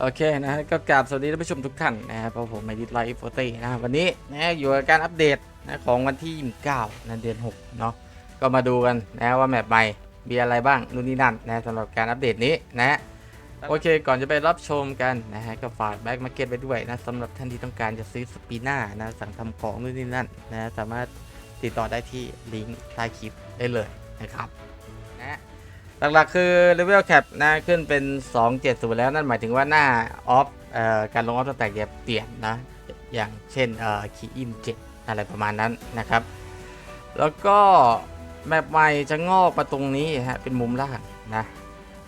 โอเคนะฮะก็กราบสวัสดีท่านผู้ชมทุกท่านนะครับเพราะผมมาดิสไลฟ์โฟตีนะครับวันนี้นะอยู่กับการอัปเดตนะของวันที่ 29นะเดือน6เนาะก็มาดูกันนะว่าแมปใหม่มีอะไรบ้างนู่นนี่นั่นนะสำหรับการอัปเดตนี้นะฮะโอเคก่อนจะไปรับชมกันนะฮะก็ฝากแบ็กมาเก็ตไว้ด้วยนะสำหรับท่านที่ต้องการจะซื้อสปีน่านะสั่งทำของนู่นนี่นั่นนะสามารถติดต่อได้ที่ลิงก์ใต้คลิปได้เลยนะครับนะ หลักๆคือ level cap นะขึ้นเป็น 270 แล้วนั่นหมายถึงว่าหน้าออฟการลงออฟสแต็กจะเปลี่ยนนะ อย่างเช่นเอ่อคีอินเจ็ดอะไรประมาณนั้นนะครับ แล้วก็แมปใหม่จะงอกมาตรงนี้ฮะเป็นมุมล่างนะ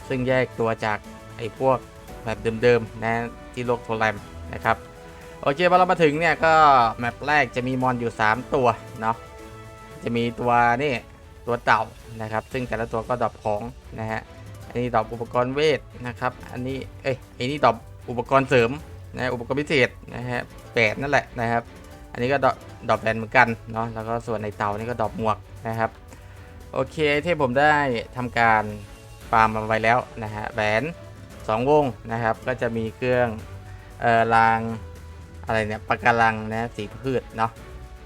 ซึ่งแยกตัวจากไอ้พวกแบบเดิมๆนะที่โลกโทรแรมนะครับ โอเคพอเรามาถึงเนี่ยก็แมปแรกจะมีมอนอยู่ 3 ตัวเนาะจะมีตัวนี่ ตัวเต่านะครับ ซึ่งแต่ละตัวก็ดรอปของนะฮะอันนี้ดรอปอุปกรณ์เวทนะครับ อันนี้เอ้ยอันนี้ดรอปอุปกรณ์เสริมนะอุปกรณ์พิเศษนะฮะแปดนั่นแหละนะครับ อันนี้ก็ดรอปดรอปแบนเหมือนกันเนาะแล้วก็ส่วนในเต่านี่ก็ดรอปหมวกนะครับโอเคที่ผมได้ทำการฟาร์มมาไว้แล้วนะฮะแหวน 2 วงนะครับ ก็จะมีเครื่องเอ่อรางอะไรเนี่ยปะการังนะสีพืชเนาะ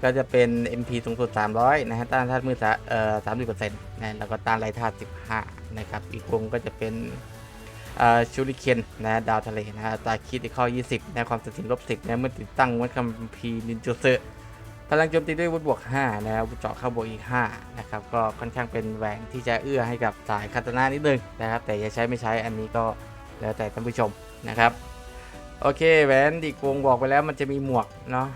ก็จะเป็น MP สูงสุด 300 นะฮะ ต้านธาตุมืดสะเอ่อ30%นะแล้วก็ต้านไรธาตุ15 นะครับ อีกวงก็จะเป็นเอ่อชูริเคนนะดาวทะเลนะฮะตาคิดที่ข้อ20นะความเสถียรลบ10นะเมื่อติดตั้งวัดคัมภีร์นินจูเซพลังโจมตีด้วยวุธบวก5นะครับวุธเจาะเข้าบวกอีก5นะครับก็ค่อนข้างเป็นแหวนที่จะเอื้อให้กับสายคาตานานิดนึงนะครับ แต่จะใช้ไม่ใช้อันนี้ก็แล้วแต่ท่านผู้ชมนะครับ โอเคแหวนอีกวงบอกไปแล้วมันจะมีหมวกเนาะ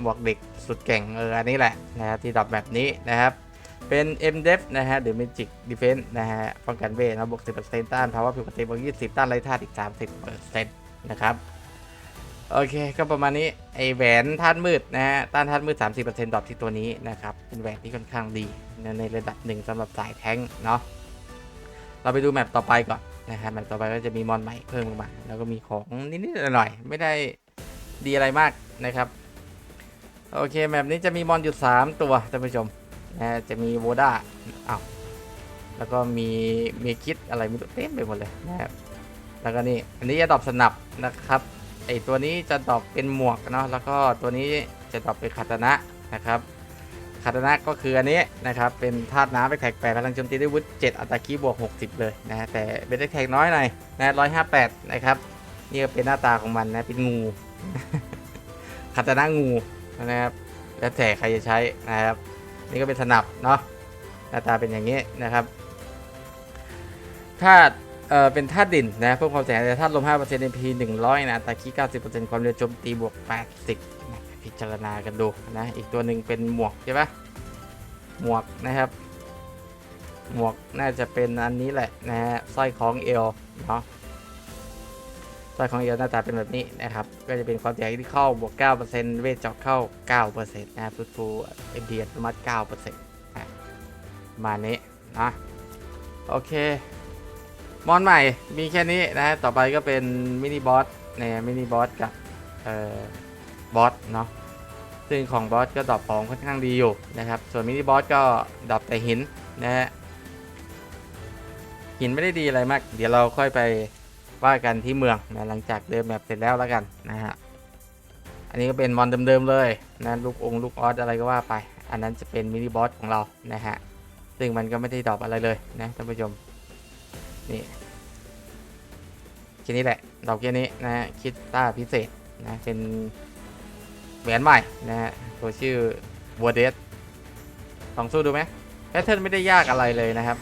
หมวกเด็กสุดเก่งเอออันนี้แหละนะครับที่ดรอปแบบนี้นะครับเป็น m d e f นะฮะหรือ Magic Defense นะฮะป้องกันเวทนะบวก 10%ต้านภาวะผิวปกติบวก 20 ต้านไร้ธาตุอีก 30%นะครับโอเค ก็ประมาณนี้ไอแหวนธาตุมืดนะฮะต้านธาตุมืด 30%ดรอปที่ตัวนี้นะครับ เป็นแหวนที่ค่อนข้างดีนในระดับหนึ่งสำหรับสายแท้งเนาะเราไปดูแมปต่อไปก่อนนะฮะแมปต่อไปก็จะมีมอนใหม่เพิ่มลงมา แล้วก็มีของนิดๆหน่อยๆไม่ได้ดีอะไรมากนะครับ โอเคแบบนี้จะมีมอนอยู่ 3 ตัวท่านผู้ชมนะจะมีโวด้าอ้าวแล้วก็มีเมคิดอะไรม่รู้เต็มไปหมดเลยนะครับแล้วก็นี่อันนี้จะดรอปสนับนะครับไอตัวนี้จะดรอปเป็นหมวกเนาะแล้วก็ตัวนี้จะดรอปเป็นคาตนะนะครับคาตนะก็คืออันนี้นะครับเป็นธาตุน้ำไปแท็กแปดพลังโจมตีด้วยวุฒิ7อัตราคีบวก 60 เลยนะแต่เป็นได้แท็กน้อยหน่อยนะ158นะครับนี่ก็เป็นหน้าตาของมันนะเป็นงูคาตนะงู นะครับ แล้วแต่ใครจะใช้นะครับ นี่ก็เป็นสนับเนาะหน้าตาเป็นอย่างนี้นะครับธาตุเอ่อเป็นธาตุดินนะเพิ่มความเสียหายแต่ธาตุลม5% MP 100 นะอัตราคี90%ความเร็วโจมตีบวก 80นะพิจารณากันดูนะ อีกตัวหนึ่งเป็นหมวกใช่ปะหมวกนะครับ หมวกน่าจะเป็นอันนี้แหละนะฮะสร้อยของเอวเนาะ สร้อยของเอวหน้าตาเป็นแบบนี้นะครับ ก็จะเป็นความเสียหายที่เข้าบวก 9%เวทเจาะเข้า 9%นะครับฟูฟูเอ็มดีอัตโนมัติ9%นะประมานี้นะโอเค มอนใหม่มีแค่นี้นะ ต่อไปก็เป็นมินิบอสเนี่ยมินิบอสกับเอ่อบอสเนาะซึ่งของบอสก็ดรอปของค่อนข้างดีอยู่นะครับ ส่วนมินิบอสก็ดรอปแต่หินนะฮะหินไม่ได้ดีอะไรมาก เดี๋ยวเราค่อยไป ว่ากันที่เมืองนะหลังจากเดินแบบเสร็จแล้วแล้วกันนะฮะอันนี้ก็เป็นมอนเดิมๆเลยนะลูกองลูกออสอะไรก็ว่าไป อันนั้นจะเป็นมินิบอสของเรานะฮะซึ่งมันก็ไม่ได้ดรอปอะไรเลยนะท่านผู้ชมนี่แค่นี้แหละดอกแค่นี้นะฮะคิดต้าพิเศษนะเป็นแหวนใหม่นะฮะตัวชื่อวัวเดสลองสู้ดูไหมแพทเทิร์นไม่ได้ยากอะไรเลยนะครับ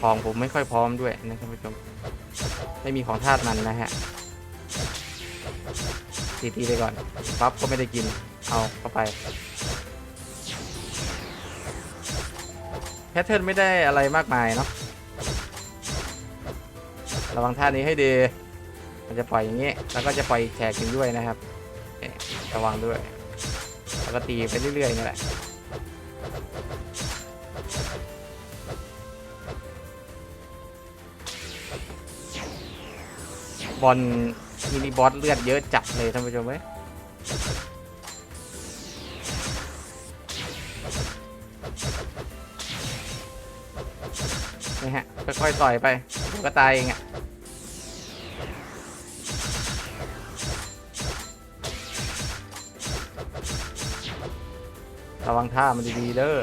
ของผมไม่ค่อยพร้อมด้วยนะท่านผู้ชม ไม่มีของธาตุมันนะฮะตีตีไปก่อนปั๊บก็ไม่ได้กิน เอาเข้าไปแพทเทิร์นไม่ได้อะไรมากมายเนาะระวังท่านี้ให้ดี มันจะปล่อยอย่างนี้ แล้วก็จะปล่อยแฉกหนึ่งด้วยนะครับเนี่ยระวังด้วย แล้วก็ตีไปเรื่อยๆนี่แหละ บอลมินิบอสเลือดเยอะจัดเลยท่านผู้ชมไหมนี่ฮะค่อยๆต่อยไปก็ตายเองอะ่ะระวังท่ามันดีๆเด้อ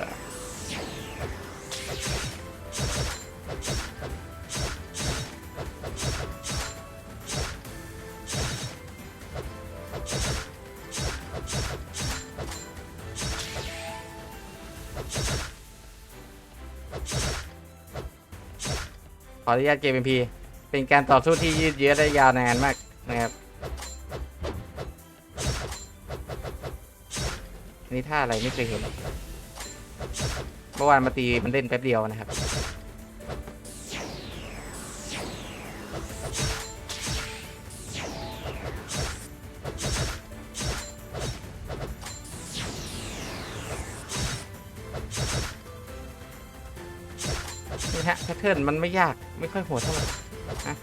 ออนุญาตเกมเป็นพีเป็นการต่อสู้ที่ยืดเยื้อได้ยาวนานมากนะครับนี่ท่าอะไรไม่เคยเห็นเมื่อวานมาตีมันเล่นแป๊บเดียวนะครับ นี่ฮะแพทเทิร์นมันไม่ยากไม่ค่อยโหดเท่าไหร่นะ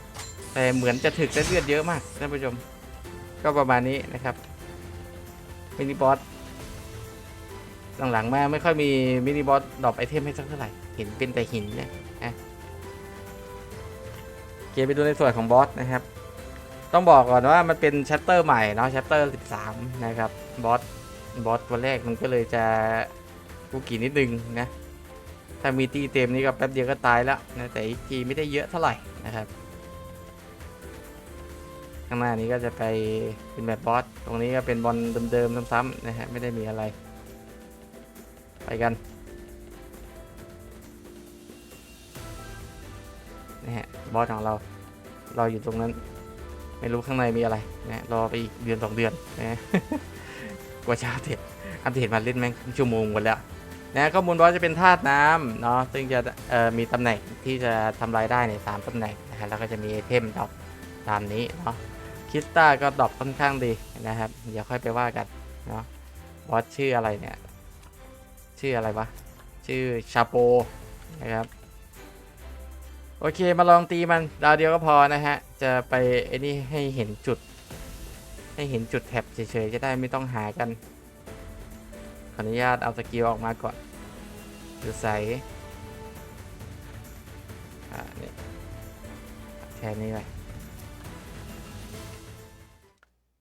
แต่เหมือนจะถึกและเลือดเยอะมากท่านผู้ชม ก็ประมาณนี้นะครับมินิบอสหลังๆมาไม่ค่อยมีมินิบอสดรอปไอเทมให้สักเท่าไหร่เห็นเป็นแต่หินเนี่ยนะโอเคไปดูในส่วนของบอสนะครับ ต้องบอกก่อนว่ามันเป็นชัตเตอร์ใหม่เนาะชัตเตอร์13 นะครับบอสบอสตัวแรกมันก็เลยจะกูกี่นิดนึงนะ ถ้ามีตีเต็มนี่ก็แป๊บเดียวก็ตายแล้วนะแต่อีกทีไม่ได้เยอะเท่าไหร่นะครับ ข้างหน้านี้ก็จะไปเป็นแบบบอสตรงนี้ก็เป็นบอลเดิมๆซ้ำๆนะฮะไม่ได้มีอะไร ไปกันนะฮะบอสของเราเราอยู่ตรงนั้น ไม่รู้ข้างในมีอะไรนะรอไปอีกเดือนสองเดือนนะกว่าจะอัปเดตอัปเดตมาเล่นแม่งชั่วโมงหมดแล้ว นะข้อมูลบอสจะเป็นธาตุน้ำเนาะซึ่งจะมีตำแหน่งที่จะทำรายได้ในสามตำแหน่งนะฮะแล้วก็จะมีไอเทมดรอปตามนี้เนาะคิสตาก็ดรอปค่อนข้างดีนะครับเดี๋ยวค่อยไปว่ากันเนาะบอสชื่ออะไรเนี่ย ชื่ออะไรวะ ชื่อชาโปนะครับโอเคมาลองตีมันดาวเดียวก็พอนะฮะ จะไปไอ้นี่ให้เห็นจุด ให้เห็นจุดแท็บเฉยๆจะได้ไม่ต้องหากัน ออนุญาตเอาสกิลออกมาก่อนดูใสอ่าเนี่ยแค่นี้ไป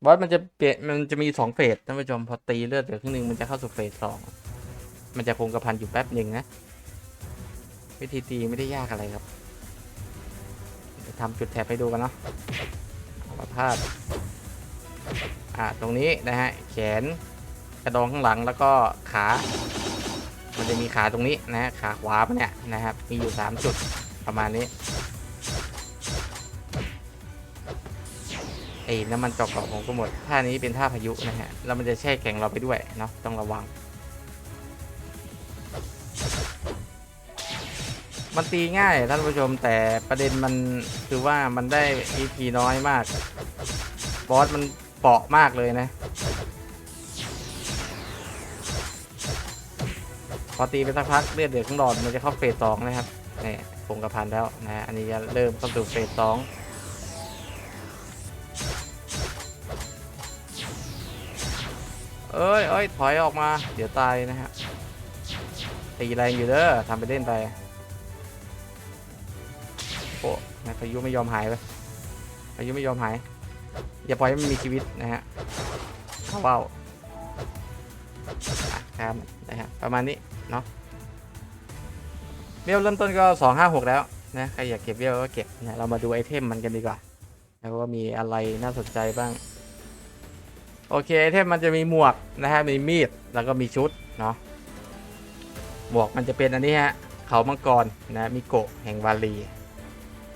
บอสมันจะเปลี่ยนมันจะมีสองเฟสท่านผู้ชมพอตีเลือดเหลือครึ่งหนึงมันจะเข้าสู่เฟสสองมันจะคงกระพันอยู่แป๊บหนึ่งนะ วิธีตีไม่ได้ยากอะไรครับเดี๋ยวทำจุดแถบให้ดูกันเนาะเอามาพาดอ่าตรงนี้นะฮะแขน ระดองข้างหลังแล้วก็ขา มันจะมีขาตรงนี้นะขาขวาเนี่ยนะครับ มีอยู่ 3 จุดประมาณนี้ไอ้น้ำมันจอกเกาะของก็หมดท่านี้เป็นท่าพายุนะฮะแล้วมันจะแช่แข็งเราไปด้วยเนาะต้องระวัง มันตีง่ายท่านผู้ชมแต่ประเด็นมันคือว่ามันได้ EP น้อยมาก บอสมันเปราะมากเลยนะ พอตีไปสักพักเลือดเดือดข้างหลอดมันจะเข้าเฟสสองนะครับนี่คงกระพันแล้วนะ อันนี้จะเริ่มเข้าสู่เฟสสองเอ้ยเอ้ยถอยออกมา เดี๋ยวตายนะฮะ ตีแรงอยู่เด้อทำไปเล่นไปโอ้นะพายุไม่ยอมหายไปพายุไม่ยอมหาย อย่าปล่อยให้มันมีชีวิตนะฮะเข้าเป้าอะครับนะฮะประมาณนี้ เนาะเบลเริ่มต้นก็ 256 แล้วนะใครอยากเก็บเบลก็เก็บนะเรามาดูไอเทมมันกันดีกว่านะว่ามีอะไรน่าสนใจบ้าง โอเคไอเทมมันจะมีหมวกนะฮะมีมีดแล้วก็มีชุดเนาะหมวกมันจะเป็นอันนี้ฮะเขามังกรนะมีโกะแห่งวาลี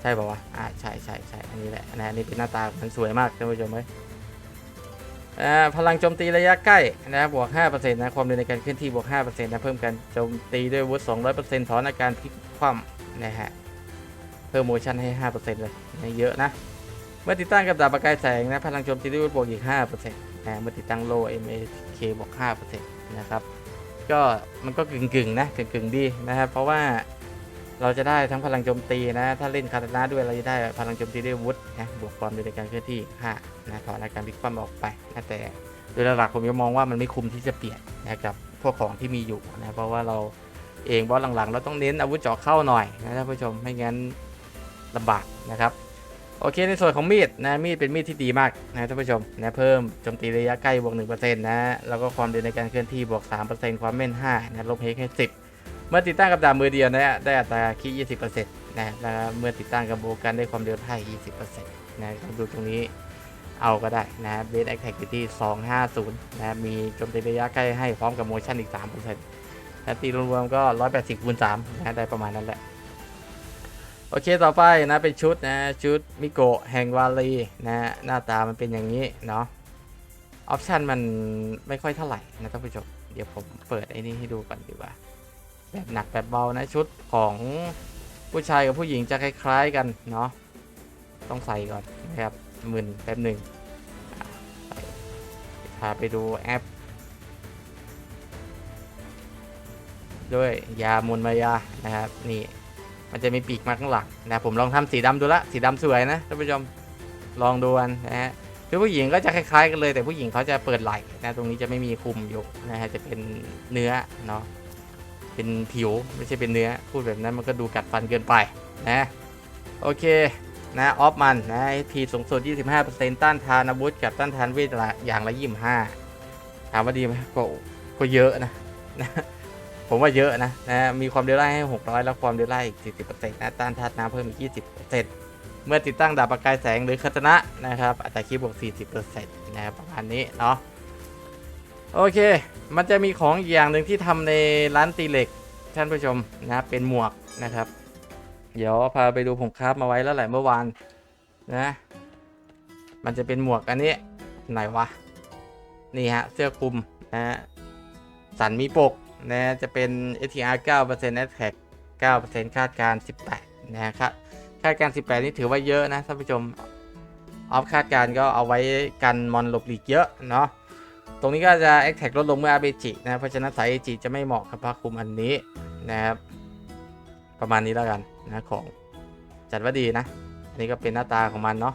ใช่ป่าวะอ่าใช่ใช่ใช่อันนี้แหละนะอันนี้เป็นหน้าตามันสวยมากท่านผู้ชมเอ้ย พลังโจมตีระยะใกล้นะบวก 5%นะความเร็วในการเคลื่อนที่บวก 5%นะเพิ่มการโจมตีด้วยวุธ200%ถอนอาการพลิกคว่ำนะฮะเพิ่มโมชั่นให้ 5%เลยนะเยอะนะ เมื่อติดตั้งกับดาบประกายแสงนะพลังโจมตีด้วยวุธบวกอีก 5%นะเมื่อติดตั้งโล MAK บวก 5%นะครับก็มันก็กึ่งๆนะกึ่งๆดีนะครับเพราะว่า เราจะได้ทั้งพลังโจมตีนะ ถ้าเล่นคาตานะด้วยเราจะได้พลังโจมตีด้วยวุธนะ บวกความเร็วในการเคลื่อนที่5นะถอนอาการพลิกคว่ำออกไปนะแต่โดยหลักผมยังมองว่ามันไม่คุ้มที่จะเปลี่ยนนะกับพวกของที่มีอยู่นะเพราะว่าเราเองบอสหลังๆ เราต้องเน้นอาวุธเจาะเข้าหน่อยนะท่านผู้ชมไม่งั้นลำบากนะครับโโอเคในส่วนของมีดนะมีดเป็นมีดที่ดีมากนะท่านผู้ชมนะเพิ่มโจมตีระยะใกล้บวก1%นะแล้วก็ความเร็วในการเคลื่อนที่บวก3%ความแม่น5นะลบเฮกให้ 10 เมื่อติดตั้งกับดาบมือเดียวนะได้อัตราคี20%นะแล้วเมื่อติดตั้งกับโบกันได้ความเร็วให้20%นะดูตรงนี้เอาก็ได้นะเบสแอคแท็กที่250นะมีโจมตีระยะใกล้ให้พร้อมกับโมชั่นอีก3%นะตีรวมๆก็ 180คูณ3นะได้ประมาณนั้นแหละ โอเคต่อไปนะเป็นชุดนะชุดมิโกะแห่งวาลีนะหน้าตามันเป็นอย่างนี้เนาะออปชันมันไม่ค่อยเท่าไหร่นะท่านผู้ชมเดี๋ยวผมเปิดไอ้นี่ให้ดูก่อนดีกว่า แบบหนักแบบเบานะชุดของผู้ชายกับผู้หญิงจะคล้ายๆกันเนาะต้องใส่ก่อนนะครับหมื่นแป๊บหนึ่งพาไปดูแอป ด้วยยามุนมายานะครับนี่มันจะมีปีกมาข้างหลังนะผมลองทำสีดำดูละสีดำสวยนะท่านผู้ชมลองดูกันนะฮะคือผู้หญิงก็จะคล้ายๆกันเลยแต่ผู้หญิงเขาจะเปิดไหล่นะตรงนี้จะไม่มีคุมอยู่นะฮะจะเป็นเนื้อเนาะ เป็นผิวไม่ใช่เป็นเนื้อ พูดแบบนั้นมันก็ดูกัดฟันเกินไปนะ โอเคนะออฟมันนะทีสูงสุด 25%ต้านทานอาวุธกับต้านทานเวทละอย่างละ 25 ถามว่าดีไหมก็ก็เยอะนะนะ ผมว่าเยอะนะนะ มีความเร็วไล่ให้ 600 แล้วความเร็วไล่อีก 40%นะต้านทานน้ำเพิ่มอีก 20%เมื่อติดตั้งดาบประกายแสงหรือคาตนะนะครับอัตราคีบวก 40%นะครับประมาณนี้เนาะ โอเค มันจะมีของอีกอย่างหนึ่งที่ทำในร้านตีเหล็กท่านผู้ชมนะเป็นหมวกนะครับ เดี๋ยวพาไปดูผมคราฟมาไว้แล้วแหละเมื่อวานนะมันจะเป็นหมวกอันนี้ไหนวะนี่ฮะเสื้อคลุมนะสันมีปกนะจะเป็น ATR 9% Attack 9%คาดการ 18 นะฮะคาดคาดการ 18 นี่ถือว่าเยอะนะท่านผู้ชม ออฟคาดการก็เอาไว้กันมอนหลบหลีกเยอะเนาะ ตรงนี้ก็จะ Attack ลดลงเมื่อ RBG นะเพราะฉะนั้นสาย AG จะไม่เหมาะกับผ้าคลุมอันนี้นะครับ ประมาณนี้แล้วกันนะของจัดว่าดีนะ อันนี้ก็เป็นหน้าตาของมันเนาะ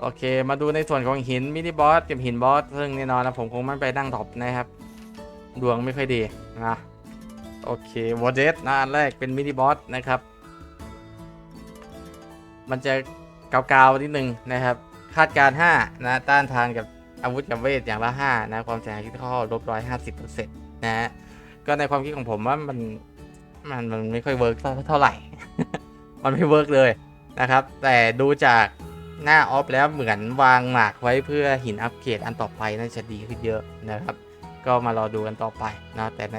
โอเค มาดูในส่วนของหินมินิบอสกับหินบอสซึ่งแน่นอนนะผมคงไม่ไปนั่งดรอปนะครับ ดวงไม่ค่อยดีนะโอเควอเดสนะอันแรกเป็นมินิบอสนะครับ มันจะเกาๆนิดนึงนะครับ คาดการณ์5นะ ต้านทานกับ อาวุธกับเวทอย่างละ5นะความเสียหายที่ข้อลบร้อยห้าสิบเปอร์เซ็นต์นะฮะก็ในความคิดของผมว่ามันมันมันไม่ค่อยเวิร์กเท่าไหร่ มันไม่เวิร์กเลยนะครับ แต่ดูจากหน้าออฟแล้วเหมือนวางหมากไว้เพื่อหินอัปเกรดอันต่อไปน่าจะดีขึ้นเยอะนะครับ ก็มารอดูกันต่อไปนะแต่ใน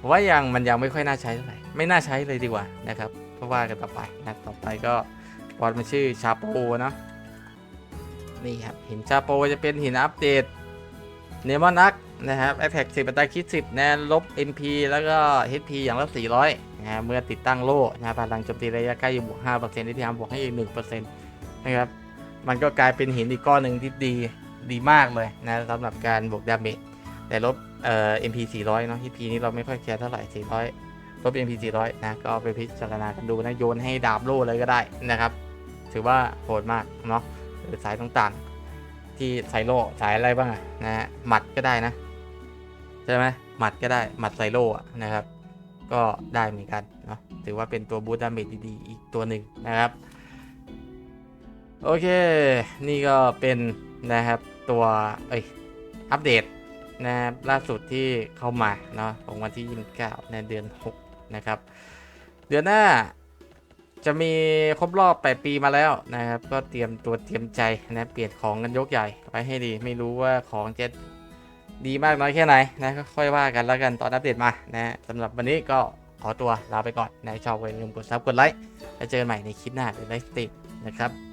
ผมว่ายังมันยังไม่ค่อยน่าใช้เท่าไหร่ไม่น่าใช้เลยดีกว่านะครับเพราะว่ากันต่อไปนะต่อไปก็บอลมันชื่อชาโปเนะ นี่ครับหินชาโปจะเป็นหินอัปเดตเนมอนักนะครับแอแท็กสิบอัตราคิด10นะลบ MP แล้วก็ HP อย่างละ400นะเมื่อติดตั้งโล่นะพลังโจมตีระยะใกล้อยู่บวก5%ที่ทำบวกให้อีก1%นะครับมันก็กลายเป็นหินอีกก้อนหนึ่งที่ดีดีมากเลยนะสำหรับการบวกดาเมจแต่ลบเอ่อ MP 400เนาะ HP นี้เราไม่ค่อยแคร์เท่าไหร่400ลบ MP 400นะก็ไปพิจารณากันดูนะโยนให้ดาบโล่เลยก็ได้นะครับ ถือว่าโหดมากเนาะ หรือสายต่างๆ ที่ใส่โล่สายอะไรบ้างนะฮะหมัดก็ได้นะใช่ไหมหมัดก็ได้หมัดใส่โล่นะครับ ก็ได้เหมือนกันเนาะถือว่าเป็นตัวบูตดาเมจดีๆอีกตัวหนึ่งนะครับ โอเค นี่ก็เป็นนะครับตัวเอ้ยอัปเดตนะครับล่าสุดที่เข้ามาเนาะของวันที่ 29 ในเดือน 6 นะครับ เดือนหน้า จะมีครบรอบ 8 ปีมาแล้วนะครับ ก็เตรียมตัวเตรียมใจนะเปลี่ยนของกันยกใหญ่ไว้ให้ดี ไม่รู้ว่าของจะดีมากน้อยแค่ไหนนะก็ค่อยว่ากันแล้วกันตอนอัปเดตมานะสำหรับวันนี้ก็ขอตัวลาไปก่อนนะชอบก็อย่าลืมกดซับกดไลค์แล้วเจอกันใหม่ในคลิปหน้าหรือไลฟ์สตรีมนะครับ